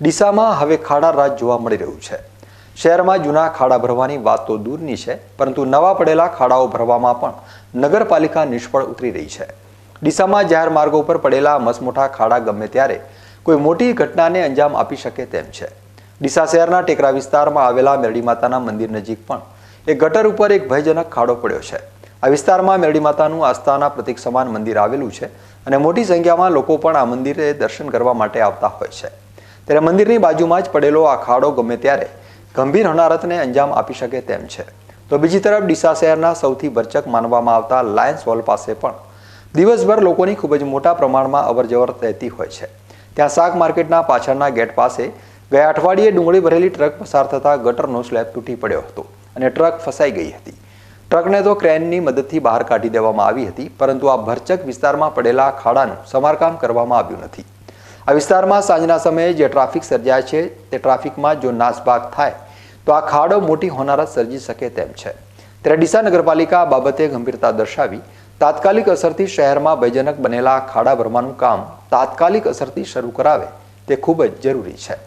ડીસામાં હવે ખાડા રાજ જોવા મળી રહ્યું છે. શહેરમાં જૂના ખાડા ભરવાની વાત તો દૂરની છે, પરંતુ નવા પડેલા ખાડાઓ ભરવામાં પણ નગરપાલિકા નિષ્ફળ ઉતરી રહી છે. ડીસામાં જાહેર માર્ગો પર પડેલા મસમોટા ખાડા ગમે ત્યારે કોઈ મોટી ઘટનાને અંજામ આપી શકે તેમ છે. ડીસા શહેરના ટેકરા વિસ્તારમાં આવેલા મેરડી માતાના મંદિર નજીક પણ એક ગટર ઉપર એક ભયજનક ખાડો પડ્યો છે. આ વિસ્તારમાં મેરડી માતાનું આસ્થાના પ્રતિક સમાન મંદિર આવેલું છે અને મોટી સંખ્યામાં લોકો પણ આ મંદિરે દર્શન કરવા માટે આવતા હોય છે. ત્યારે મંદિરની બાજુમાં જ પડેલો આ ખાડો ગમે ત્યારે ગંભીર હનારતને અંજામ આપી શકે તેમ છે. તો બીજી તરફ ડીસા શહેરના સૌથી ભરચક માનવામાં આવતા લાયન્સ હોલ પાસે પણ દિવસભર લોકોની ખૂબ જ મોટા પ્રમાણમાં અવરજવર રહેતી હોય છે. ત્યાં શાક માર્કેટના પાછળના ગેટ પાસે ગયા અઠવાડિયે ડુંગળી ભરેલી ટ્રક પસાર થતાં ગટરનો સ્લેબ તૂટી પડ્યો હતો અને ટ્રક ફસાઈ ગઈ હતી. ટ્રકને તો ક્રેનની મદદથી બહાર કાઢી દેવામાં આવી હતી, પરંતુ આ ભરચક વિસ્તારમાં પડેલા ખાડાનું સમારકામ કરવામાં આવ્યું નથી. આ વિસ્તારમાં સાંજના સમયે જે ટ્રાફિક સર્જાય છે, તે ટ્રાફિકમાં જો નાસભાગ થાય, તો આ ખાડો મોટી હોનારત સર્જી શકે તેમ છે. ત્યારે ડીસા નગરપાલિકા આ બાબતે ગંભીરતા દર્શાવી, તાત્કાલિક અસરથી શહેરમાં ભયજનક બનેલા ખાડા ભરવાનું કામ તાત્કાલિક અસરથી શરૂ કરાવે, તે ખૂબ જ જરૂરી છે.